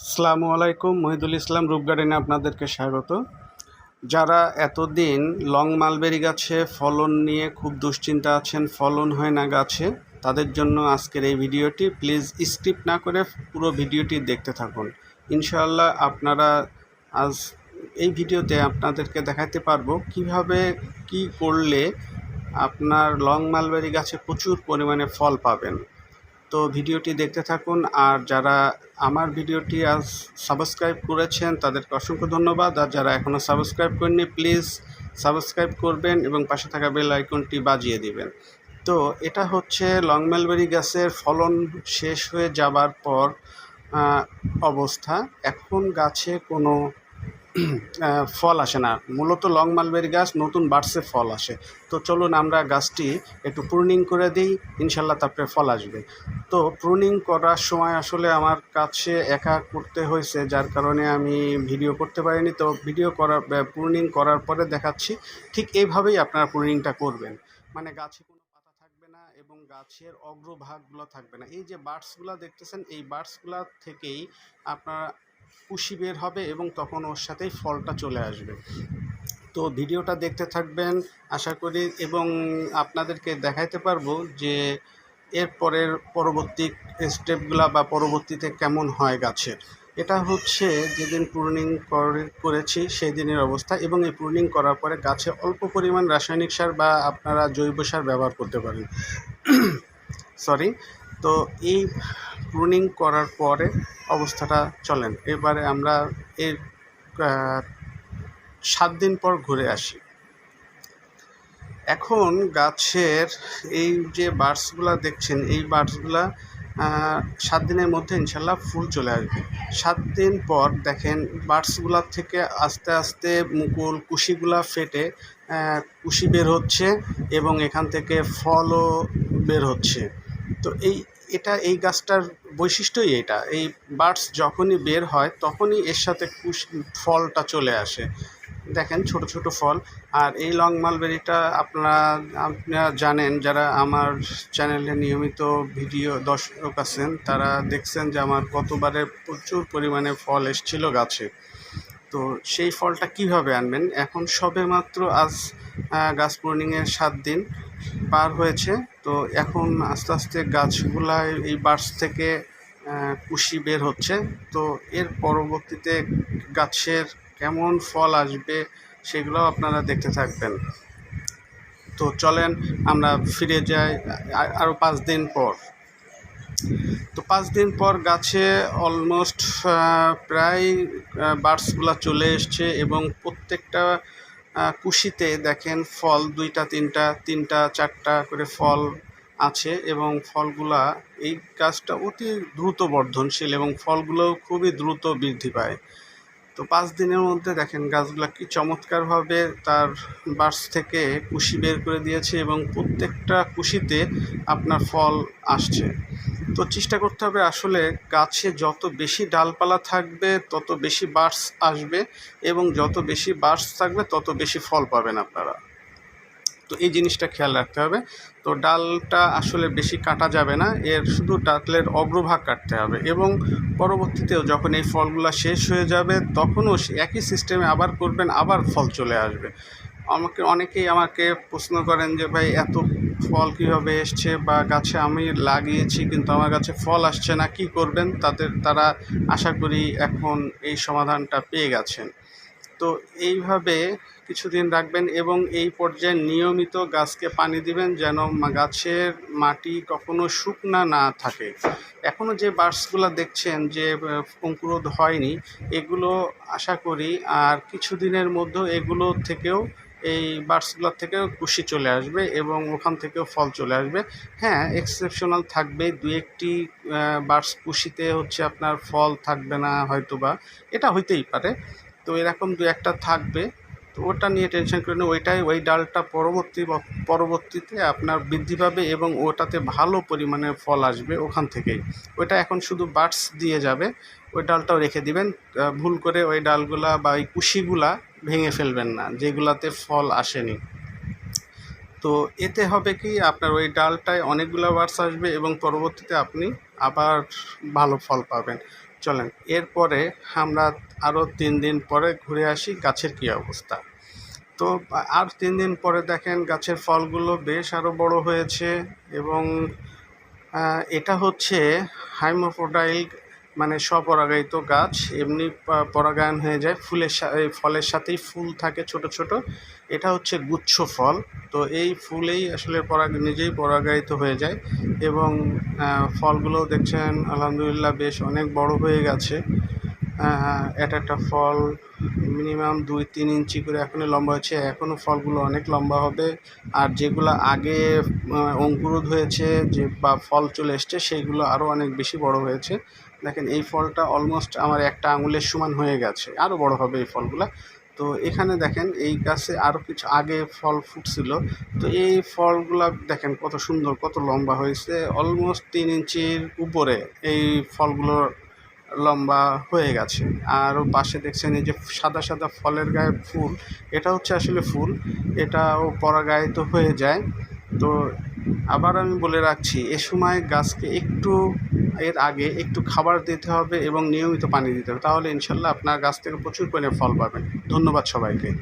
আসসালামু আলাইকুম, মহিদুল ইসলাম, রূপ গার্ডেনে আপনাদেরকে স্বাগত। যারা এতদিন লং মালবেরি গাছে ফলন নিয়ে খুব দুশ্চিন্তা আছেন, ফলন হয় না গাছে, তাদের জন্য আজকের এই ভিডিওটি। প্লিজ স্কিপ না করে পুরো ভিডিওটি দেখতে থাকুন। ইনশাআল্লাহ আপনারা আজ এই ভিডিওতে আপনাদেরকে দেখাতে পারব কীভাবে কি করলে আপনার লং মালবেরি গাছে প্রচুর পরিমাণে ফল পাবেন। তো ভিডিওটি দেখতে থাকুন। আর যারা আমার ভিডিওটি আজ সাবস্ক্রাইব করেছেন, তাদেরকে অসংখ্য ধন্যবাদ। আর যারা এখনও সাবস্ক্রাইব করেননি, প্লিজ সাবস্ক্রাইব করবেন এবং পাশে থাকা বেল আইকনটি বাজিয়ে দিবেন। তো এটা হচ্ছে লং মেলবেরি গাছের ফলন শেষ হয়ে যাবার পর অবস্থা। এখন গাছে কোনো ফল আসে না। মূলত লং মালবেরি গাছ, নতুন বার্সে ফল আসে। তো চলুন আমরা গাছটি একটু প্রুনিং করে দিই, ইনশাল্লাহ তারপরে ফল আসবে। তো প্রুনিং করার সময় আসলে আমার কাছে একা করতে হয়েছে, যার কারণে আমি ভিডিও করতে পারিনি। তো ভিডিও করার প্রুনিং করার পরে দেখাচ্ছি, ঠিক এইভাবেই আপনারা প্রুনিংটা করবেন। মানে গাছে কোনো পাতা থাকবে না এবং গাছের অগ্রভাগগুলো থাকবে না। এই যে বার্ডসগুলো দেখতেছেন, এই বার্ডসগুলো থেকেই আপনার কুশি বের হবে এবং তখন ওর সাথেই ফলটা চলে আসবে। তো ভিডিওটা দেখতে থাকবেন, আশা করি, এবং আপনাদেরকে দেখাইতে পারব যে এর পরের পরবর্তী স্টেপগুলা বা পরবর্তীতে কেমন হয় গাছের। এটা হচ্ছে যেদিন প্রুনিং করেছি সেই দিনের অবস্থা এবং এই প্রুনিং করার পরে গাছে অল্প পরিমাণ রাসায়নিক সার বা আপনারা জৈব সার ব্যবহার করতে পারেন। সরি তো এই প্রুনিং করার পরে অবস্থাটা চলেন। এবারে আমরা এর সাত দিন পর ঘুরে আসি। এখন গাছের এই যে বার্ডসগুলা দেখছেন, এই বার্ডসগুলা সাত দিনের মধ্যে ইনশাল্লাহ ফুল চলে আসবে। সাত দিন পর দেখেন বার্ডসগুলার থেকে আস্তে আস্তে মুকুল, কুশিগুলা ফেটে কুশি বের হচ্ছে এবং এখান থেকে ফলও বের হচ্ছে। তো এই, এটা, এই গাছটার বৈশিষ্ট্যই এটা। এই বার্ডস যখনই বের হয়, তখনই এর সাথে কুশ, ফলটা চলে আসে। দেখেন, ছোট ছোট ফল। আর এই লং মালবেরিটা আপনারা আপনারা জানেন, যারা আমার চ্যানেলে নিয়মিত ভিডিও দর্শক আছেন, তারা দেখছেন যে আমার গতবারে প্রচুর পরিমাণে ফল এসেছিল গাছে। তো সেই ফলটা কীভাবে আনবেন? এখন সবে মাত্র আজ গাছ প্রুনিংয়ের সাত দিন। পার হয়েছে। তো এখন আস্তে আস্তে গাছগুলায় এই বার্স থেকে কুশি বের হচ্ছে। তো এর পরবর্তীতে গাছের কেমন ফল আসবে সেগুলো আপনারা দেখতে থাকবেন। তো চলেন আমরা ফিরে যাই আরও পাঁচ দিন পর। তো পাঁচ দিন পর গাছে অলমোস্ট প্রায় বার্ডসগুলো চলে এসছে এবং প্রত্যেকটা কুশিতে দেখেন ফল দুইটা, তিনটা তিনটা, চারটা করে ফল আছে এবং ফলগুলা এই গাছটা অতি দ্রুত বর্ধনশীল এবং ফলগুলো খুবই দ্রুত বৃদ্ধি পায়। তো পাঁচ দিনের মধ্যে দেখেন গাছগুলা কি চমৎকারভাবে তার বার্স থেকে কুশি বের করে দিয়েছে এবং প্রত্যেকটা কুশিতে আপনার ফল আসছে। তো চেষ্টা করতে হবে আসলে গাছে যত বেশি ডালপালা থাকবে, তত বেশি বার্স আসবে এবং যত বেশি বার্স থাকবে, তত বেশি ফল পাবেন আপনারা। তো এই জিনিসটা খেয়াল রাখতে হবে। তো ডালটা আসলে বেশি কাটা যাবে না, এর শুধু ডালের অগ্রভাগ কাটতে হবে এবং পরবর্তীতেও যখন এই ফলগুলো শেষ হয়ে যাবে, তখনও একই সিস্টেমে আবার করবেন, আবার ফল চলে আসবে। আমাকে অনেকেই আমাকে প্রশ্ন করেন যে, ভাই, এত ফল কীভাবে এসছে বা গাছে আমি লাগিয়েছি, কিন্তু আমার গাছে ফল আসছে না, কি করবেন? তাদের, তারা আশা করি এখন এই সমাধানটা পেয়ে গেছেন। তো এইভাবে কিছুদিন রাখবেন এবং এই পর্যায়ে নিয়মিত গাছকে পানি দিবেন যেন গাছের মাটি কখনো শুকনা না থাকে। এখনও যে বার্ডসগুলো দেখছেন যে অঙ্কুরোধ হয়নি, এগুলো আশা করি আর কিছুদিনের মধ্যে এগুলো থেকেও এই বার্ডসগুলোর থেকে কুশি চলে আসবে এবং ওখান থেকেও ফল চলে আসবে। হ্যাঁ এক্সেপশনাল থাকবে দু একটি বার্ডস কুশিতে হচ্ছে আপনার ফল থাকবে না হয়তো বা এটা হইতেই পারে। তো এরকম দু একটা থাকবে। তো ওটা নিয়ে টেনশন করে না, ওইটাই, ওই ডালটা পরবর্তী পরবর্তীতে আপনার বৃদ্ধি পাবে এবং ওটাতে ভালো পরিমাণে ফল আসবে ওখান থেকেই। ওইটা এখন শুধু বার্ডস দিয়ে যাবে, ওই ডালটাও রেখে দিবেন ভুল করে ওই ডালগুলা বা ওই কুশিগুলা ভেঙে ফেলবেন না, যেগুলাতে ফল আসেনি। তো এতে হবে কি, আপনার ওই ডালটায় অনেকগুলো বার্ডস আসবে এবং পরবর্তীতে আপনি আবার ভালো ফল পাবেন। চলেন, এরপরে আমরা আরও তিন দিন পরে ঘুরে আসি গাছের কী অবস্থা। তো আর তিন দিন পরে দেখেন গাছের ফলগুলো বেশ আরও বড় হয়েছে এবং এটা হচ্ছে হাইমোফোডাইল মানে স্বপরাগায়িত গাছ। এমনি পরাগায়ন হয়ে যায়, ফুলের ফলের সাথেই ফুল থাকে ছোট ছোট। এটা হচ্ছে গুচ্ছ ফল। তো এই ফুলেই আসলে পরাগ নিজেই পরাগায়িত হয়ে যায় এবং ফলগুলো দেখছেন আলহামদুলিল্লাহ বেশ অনেক বড় হয়ে গেছে। এটা একটা ফল মিনিমাম দুই তিন ইঞ্চি করে এখনই লম্বা হয়েছে। এখনও ফলগুলো অনেক লম্বা হবে। আর যেগুলো আগে আহ, অঙ্কুরোধ হয়েছে যে বা ফল চলে এসছে সেইগুলো আরও অনেক বেশি বড় হয়েছে। দেখেন এই ফলটা অলমোস্ট আমার একটা আঙুলের সমান হয়ে গেছে। আরও বড় হবে এই ফলগুলো। তো এখানে দেখেন এই গাছে আরও কিছু আগে ফল ফুটছিল। তো এই ফলগুলা দেখেন কত সুন্দর, কত লম্বা হয়েছে। অলমোস্ট তিন ইঞ্চির উপরে এই ফলগুলো লম্বা হয়ে গেছে। আর পাশে দেখছেন এই যে সাদা সাদা ফলের গায়ে ফুল, এটা হচ্ছে আসলে ফুল। এটাও পরাগায়িত হয়ে যায়। তো আবার আমি বলে রাখছি, এ সময় গাছকে একটু এর আগে একটু খাবার দিতে হবে এবং নিয়মিত পানি দিতে হবে। তাহলে ইনশাল্লাহ আপনার গাছ থেকে প্রচুর পরিমাণে ফল পাবেন। ধন্যবাদ সবাইকে।